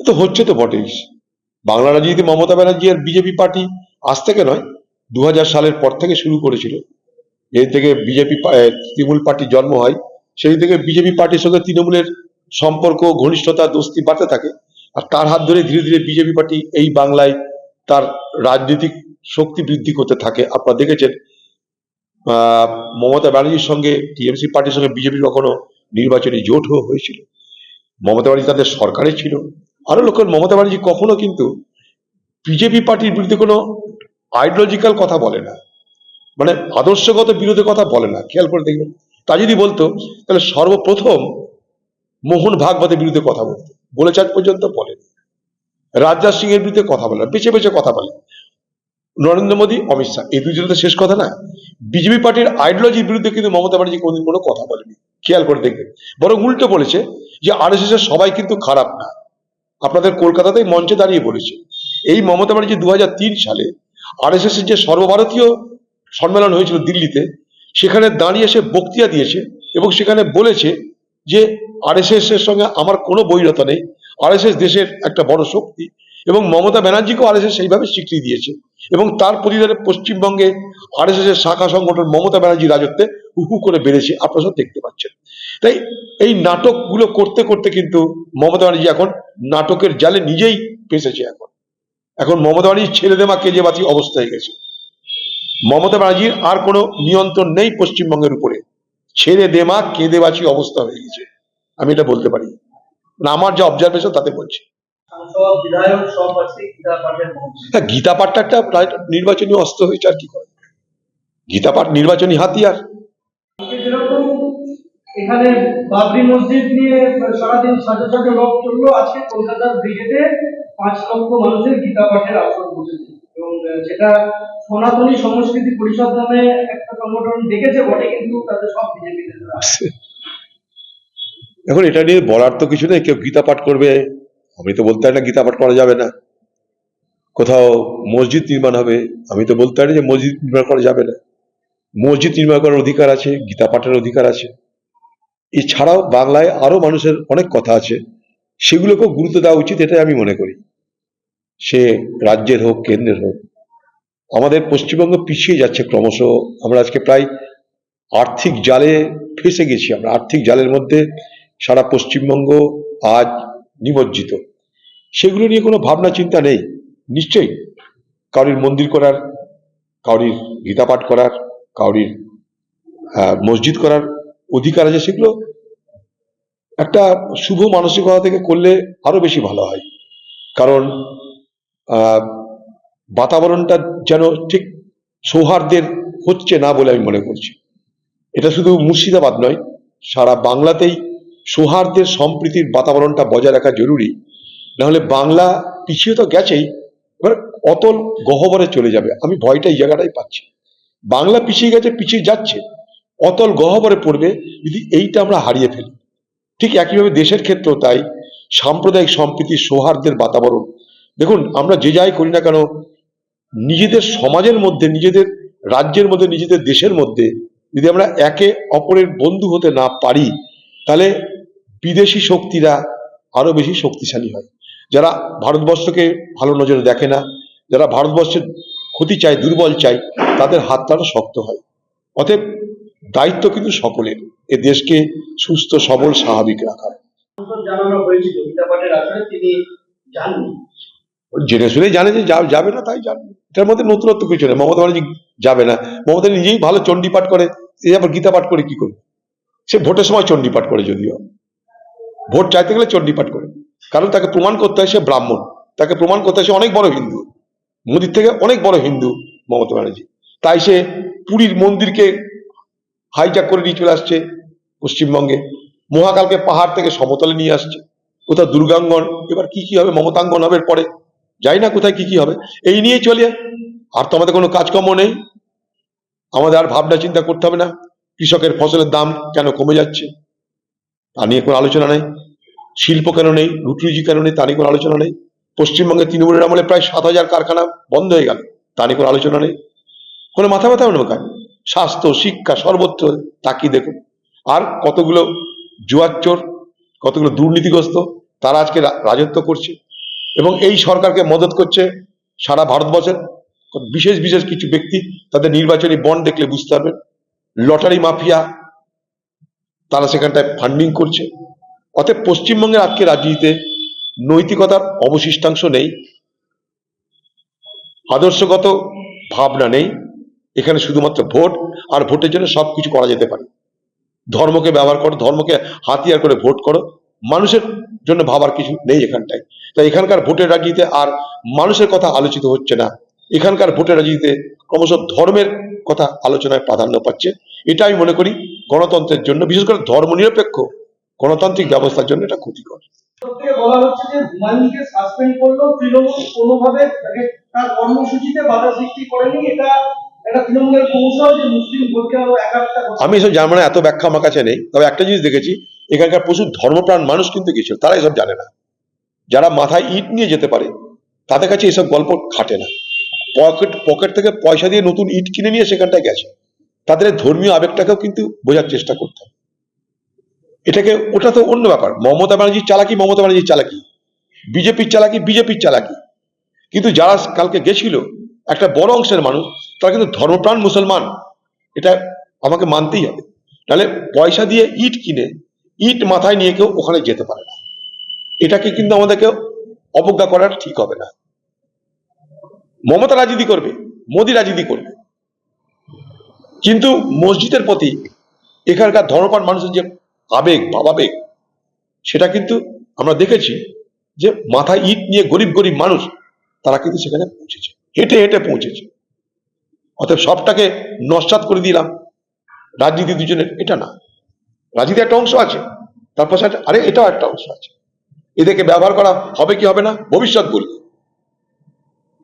তো হচ্ছে তো বটেই। বাংলা রাজনীতি মমতা ব্যানার্জি আর বিজেপি পার্টি আজ থেকে নয় দু সালের পর থেকে শুরু করেছিল। এই থেকে বিজেপি তৃণমূল পার্টির জন্ম হয় সেই থেকে বিজেপি পার্টির সঙ্গে তৃণমূলের সম্পর্ক, ঘনিষ্ঠতা, দোস্তি বাড়তে থাকে। আর তার হাত ধরে ধীরে ধীরে বিজেপি পার্টি এই বাংলায় তার রাজনৈতিক শক্তি বৃদ্ধি করতে থাকে। আপনারা দেখেছেন মমতা ব্যানার্জির সঙ্গে টিএমসি পার্টির সঙ্গে বিজেপির কখনো নির্বাচনী জোটও হয়েছিল। মমতা ব্যানার্জি তাদের সরকারে ছিল। আরও লক্ষ্য মমতা ব্যানার্জি কখনো কিন্তু বিজেপি পার্টির বিরুদ্ধে কোনো আইডিওলজিক্যাল কথা বলে না। মানে আদর্শগত বিরোধের কথা বলে না, খেয়াল করে দেখবেন। তা যদি বলতো, তাহলে সর্বপ্রথম মোহন ভাগবতের বিরুদ্ধে কথা বলতো। বলেছে আজ পর্যন্ত বলেন। রাজনাথ সিং এর বিরুদ্ধে কথা বলে বেছে বেছে কথা বলে। নরেন্দ্র মোদী, অমিত শাহ, এই দুজন তো শেষ কথা না। বিজেপি পার্টির আইডিওলজির বিরুদ্ধে কিন্তু মমতা ব্যানার্জি কোনদিন কোনো কথা বলেনি, খেয়াল করে দেখবেন। বরং উল্টো বলেছে যে আর এস এর সবাই কিন্তু খারাপ না। আপনাদের কলকাতাতেই মঞ্চে দাঁড়িয়ে বলেছে। এই মমতা ব্যানার্জি দুই হাজার তিন সালে আর এস এর যে সর্বভারতীয় সম্মেলন হয়েছিল দিল্লিতে, সেখানে দাঁড়িয়ে সে বক্তৃতা দিয়েছে এবং সেখানে বলেছে যে আর এর সঙ্গে আমার কোনো বৈরতা নেই। আর দেশের একটা বড় শক্তি এবং মমতা ব্যানার্জিকেও আর সেইভাবে স্বীকৃতি দিয়েছে এবং তার প্রতিদানে পশ্চিমবঙ্গে আর এর শাখা সংগঠন মমতা ব্যানার্জি রাজত্বে হু করে বেড়েছে। আপনারা সব দেখতে পাচ্ছেন। তাই এই নাটকগুলো করতে করতে কিন্তু মমতা ব্যানার্জি এখন নাটকের জালে নিজেই ফেসেছে এখন। এখন মমতা ব্যানার্জির ছেলে দেমা কেজে বাতি অবস্থা হয়ে গেছে। মমতা ব্যানার্জির আর কোনো নিয়ন্ত্রণ নেই পশ্চিমবঙ্গের উপরে। ছেড়ে দেমা কেঁদে বাঁচি অবস্থা হয়ে গেছে। আমি এটা বলতে পারি। না আমার যা অবজারভেশন তাতে বলছি। হ্যাঁ গীতা পাঠটা একটা নির্বাচনী অস্ত্র হয়েছে আর কি করে? গীতা পাঠ নির্বাচনী হাতিয়ার। এখানে বাবরি মসজিদ নিয়ে সারাদিন সাজা সাজা লোক চলল। আজকে কলকাতার ব্রিগেডে পাঁচ লক্ষ মানুষের গীতা পাঠের আসর বসেছে। এবং যেটা সনাতনী সংস্কৃতি পরিষদ নামে একটা সংগঠন দেখেছে, বটে, কিন্তু তাদের সব বিজেপি নেতারা এখন এটা নিয়ে বলার তো কিছু নেই, কেউ গীতা পাঠ করবে, আমি তো বলতে পারি না গীতা পাঠ করা যাবে না। কোথাও মসজিদ নির্মাণ হবে, আমি তো বলতে পারি যে মসজিদ নির্মাণ করা যাবে না। মসজিদ নির্মাণ করার অধিকার আছে, গীতা পাঠের অধিকার আছে। এছাড়াও বাংলায় আরও মানুষের অনেক কথা আছে, সেগুলোকেও গুরুত্ব দেওয়া উচিত এটাই আমি মনে করি। সে রাজ্যের হোক, কেন্দ্রের হোক, আমাদের পশ্চিমবঙ্গ পিছিয়ে যাচ্ছে ক্রমশ। আমরা আজকে প্রায় আর্থিক জালে ফেসে গেছি আমরা। আর্থিক জালের মধ্যে সারা পশ্চিমবঙ্গ আজ নিমজ্জিত। সেগুলো নিয়ে কোনো ভাবনা চিন্তা নেই, নিশ্চয়ই। কাউরির মন্দির করার কাউরির গীতা পাঠ করার কাউরির মসজিদ করার অধিকার আছে সেগুলো একটা শুভ মানসিকতা থেকে করলে আরও বেশি ভালো হয়। কারণ বাতাবরণটা যেন ঠিক সৌহার্দ্যের হচ্ছে না বলে আমি মনে করছি। এটা শুধু মুর্শিদাবাদ নয়, সারা বাংলাতেই সৌহার্দ্যের সম্প্রীতির বাতাবরণটা বজায় রাখা জরুরি। নাহলে বাংলা পিছিয়ে তো গেছেই, এবার অতল গহ্বরে চলে যাবে। আমি ভয়টা এই জায়গাটাই পাচ্ছি। বাংলা পিছিয়ে গেছে, পিছিয়ে যাচ্ছে। অতল গহ্বরে পড়বে যদি এইটা আমরা হারিয়ে ফেলি। ঠিক একইভাবে দেশের ক্ষেত্রেও তাই। সাম্প্রদায়িক সম্প্রীতি, সৌহার্দ্যের বাতাবরণ। দেখুন, আমরা যে যাই করি না কেন, নিজেদের সমাজের মধ্যে, নিজেদের রাজ্যের মধ্যে, নিজেদের দেশের মধ্যে যদি আমরা একে অপরের বন্ধু হতে না পারি, তাহলে বিদেশি শক্তিরা আরও বেশি শক্তিশালী হয়। যারা ভারতবর্ষকে ভালো নজরে দেখে না, যারা ভারতবর্ষের ক্ষতি চায়, দুর্বল চায়, তাদের হাতটা শক্ত হয়। অতএব দায়িত্ব কিন্তু সকলের। এ দেশকে সুস্থ সবল স্বাভাবিক রাখা। সাংসদ জানানো হয়েছিল গীতা পাঠের আসরে তিনি যাননি জেনে শুনে জানে যে যাবে না তাই জানবে। এটার মধ্যে নতুনত্ব কিছু নেই। মমতা ব্যানার্জি যাবে না। মমতা নিজেই ভালো চণ্ডী পাঠ করে সে আবার গীতা পাঠ করে কি করবে সে ভোটের সময় চণ্ডী পাঠ করে যদিও। ভোট চাইতে গেলে চণ্ডী পাঠ করে। কারণ তাকে প্রমাণ করতে হয় সে ব্রাহ্মণ। তাকে প্রমাণ করতে হয় সে অনেক বড় হিন্দু। মোদির থেকে অনেক বড় হিন্দু মমতা ব্যানার্জি। তাই সে পুরীর মন্দিরকে হাইজ্যাক করে নিয়ে চলে আসছে পশ্চিমবঙ্গে। মহাকালকে পাহাড় থেকে সমতলে নিয়ে আসছে। কোথাও দুর্গাঙ্গন, এবার কি কি হবে? মমতাঙ্গন হবে পরে যাই না কোথায় কি কি হবে। এই নিয়ে চলে আর তো আমাদের কোনো কাজকর্ম নেই। আমাদের আর ভাবনা চিন্তা করতে হবে না। কৃষকের ফসলের দাম কেন কমে যাচ্ছে? তা নিয়ে কোনো আলোচনা নেই। শিল্প কেন নেই? রুটিরুজি কেন নেই? তা নিয়ে কোনো আলোচনা নেই। পশ্চিমবঙ্গে তৃণমূলের আমলে প্রায় সাত হাজার কারখানা বন্ধ হয়ে গেল। তা নিয়ে কোনো আলোচনা নেই। কোনো মাথা ব্যথা হবে না স্বাস্থ্য, শিক্ষা সর্বত্র তাকিয়ে দেখুন। আর কতগুলো জুয়ার চোর, কতগুলো দুর্নীতিগ্রস্ত, তারা আজকে রাজত্ব করছে। এবং এই সরকারকে মদত করছে সারা ভারতবর্ষের বিশেষ বিশেষ কিছু ব্যক্তি তাদের নির্বাচনী বন্ড দেখলে বুঝতে পারবেন। লটারি মাফিয়া তারা সেখানটায় ফান্ডিং করছে। অতএব পশ্চিমবঙ্গের আজকে রাজনীতিতে নৈতিকতার অবশিষ্টাংশ নেই। আদর্শগত ভাবনা নেই। এখানে শুধুমাত্র ভোট আর ভোটের জন্য সবকিছু করা যেতে পারে। ধর্মকে ব্যবহার করো, ধর্মকে হাতিয়ার করে ভোট করো, মানুষের জন্য ভাবার কিছু নেই এখানটায়। তাই এখানকার ভোটের রাজনীতিতে আর মানুষের কথা আলোচিত হচ্ছে না। এখানকার ভোটের রাজনীতিতে ক্রমশ ধর্মের কথা আলোচনায় প্রাধান্য পাচ্ছে। এটা আমি মনে করি গণতন্ত্রের জন্য, বিশেষ করে ধর্মনিরপেক্ষ গণতান্ত্রিক ব্যবস্থার জন্য এটা ক্ষতিকর। বলা হচ্ছে যে তৃণমূল কোনোভাবে তার কর্মসূচিতে বাধা সৃষ্টি করেনি, এটা আমি এসব জানব না, এত ব্যাখ্যা আমার কাছে নেই। তবে একটা জিনিস দেখেছি, এখানকার প্রচুর ধর্মপ্রাণ মানুষ কিন্তু গেছিল তারা এসব জানে না। যারা মাথায় ইট নিয়ে যেতে পারে, তাদের কাছে এসব গল্প খাটে না। পকেট পকেট থেকে পয়সা দিয়ে নতুন ইট কিনে নিয়ে সেখানটায় গেছে। তাদের ধর্মীয় আবেগটাকেও কিন্তু বোঝার চেষ্টা করতে। এটাকে, ওটা তো অন্য ব্যাপার। মমতা ব্যানার্জির চালাকি, মমতা ব্যানার্জির চালাকি। বিজেপির চালাকি বিজেপির চালাকি। কিন্তু যারা কালকে গেছিল একটা বড় অংশের মানুষ, তারা কিন্তু ধর্মপ্রাণ মুসলমান। এটা আমাকে মানতেই হবে। তাহলে পয়সা দিয়ে ইট কিনে, ইট মাথায় নিয়ে কেউ ওখানে যেতে পারে না। এটাকে কিন্তু আমাদেরকে অবজ্ঞা করার ঠিক হবে না। মমতা রাজনীতি করবে, মোদী রাজনীতি করবে। কিন্তু মসজিদের প্রতি এখানকার ধর্মপ্রাণ মানুষের যে আবেগ, ভাবাবেগ, সেটা কিন্তু আমরা দেখেছি যে মাথায় ইট নিয়ে গরিব গরিব মানুষ, তারা কিন্তু সেখানে হেঁটে হেঁটে পৌঁছেছে। অতএব সবটাকে নস্বাত করে দিলাম। রাজনীতি দুজনের, এটা না। রাজনীতি একটা অংশ আছে তারপর সাথে আরে এটাও একটা অংশ আছে। এদেরকে ব্যবহার করা হবে কি হবে না? ভবিষ্যৎ বলবে।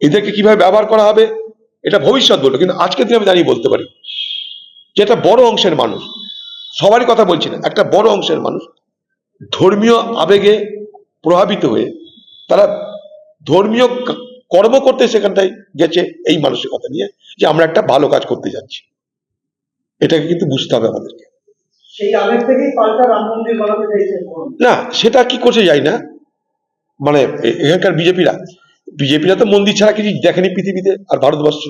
এদেরকে কীভাবে ব্যবহার করা হবে, এটা ভবিষ্যৎ বলবে। কিন্তু আজকে দিনে আমি দাঁড়িয়ে বলতে পারি, যে একটা বড় অংশের মানুষ, সবারই কথা বলছি না, একটা বড় অংশের মানুষ ধর্মীয় আবেগে প্রভাবিত হয়ে, তারা ধর্মীয় কর্ম করতে সেখানটায় গেছে এই মানসিকতা নিয়ে যে আমরা একটা ভালো কাজ করতে যাচ্ছি। এটাকে কিন্তু বুঝতে হবে আমাদেরকে। সেই আবেগ থেকেই পাল্টা রাম মন্দির বানাতে চাইছেন না সেটা কি করছে যাই না? মানে এখানকার বিজেপিরা বিজেপিরা তো মন্দির ছাড়া কিছু দেখেনি পৃথিবীতে আর ভারতবর্ষ।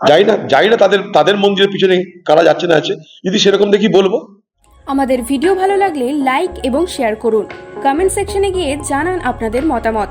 যাই না যাই না তাদের তাদের মন্দিরের পিছনে কারা যাচ্ছে না আছে যদি সেরকম দেখি বলব। আমাদের ভিডিও ভালো লাগলে লাইক এবং শেয়ার করুন। কমেন্ট সেকশনে গিয়ে জানান আপনাদের মতামত।